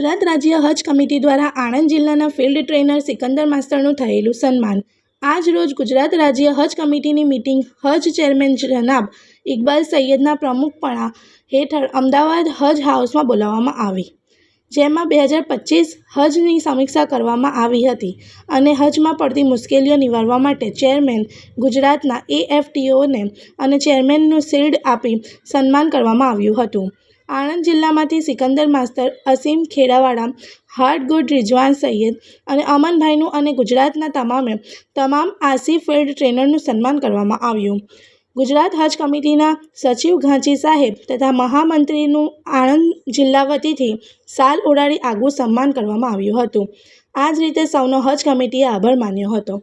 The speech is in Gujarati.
ગુજરાત રાજ્ય હજ કમિટી દ્વારા આણંદ જિલ્લાના ફિલ્ડ ટ્રેનર સિકંદર માસ્તરનું થયેલું સન્માન. આજ રોજ ગુજરાત રાજ્ય હજ કમિટીની મિટિંગ હજ ચેરમેન જનાબ ઇકબાલ સૈયદના પ્રમુખપણા હેઠળ અમદાવાદ હજ હાઉસમાં બોલાવવામાં આવી, જેમાં બે હજાર પચીસ હજની સમીક્ષા કરવામાં આવી હતી અને હજમાં પડતી મુશ્કેલીઓ નિવારવા માટે ચેરમેન ગુજરાતના એએફટીઓને અને ચેરમેનનું શિલ્ડ આપી સન્માન કરવામાં આવ્યું હતું. આણંદ જિલ્લામાંથી સિકંદર માસ્તર અસીમ ખેડાવાળા હાર્ટ ગુડ રિજવાન સૈયદ અને અમનભાઈનું અને ગુજરાતના તમામે તમામ આસી ફિલ્ડ ટ્રેનરનું સન્માન કરવામાં આવ્યું. ગુજરાત હજ કમિટીના સચિવ ઘાંચી સાહેબ તથા મહામંત્રીનું આણંદ જિલ્લા વતીથી સાલ ઉડાડી આગવું સન્માન કરવામાં આવ્યું હતું. આ જ રીતે સૌનો હજ કમિટીએ આભાર માન્યો હતો.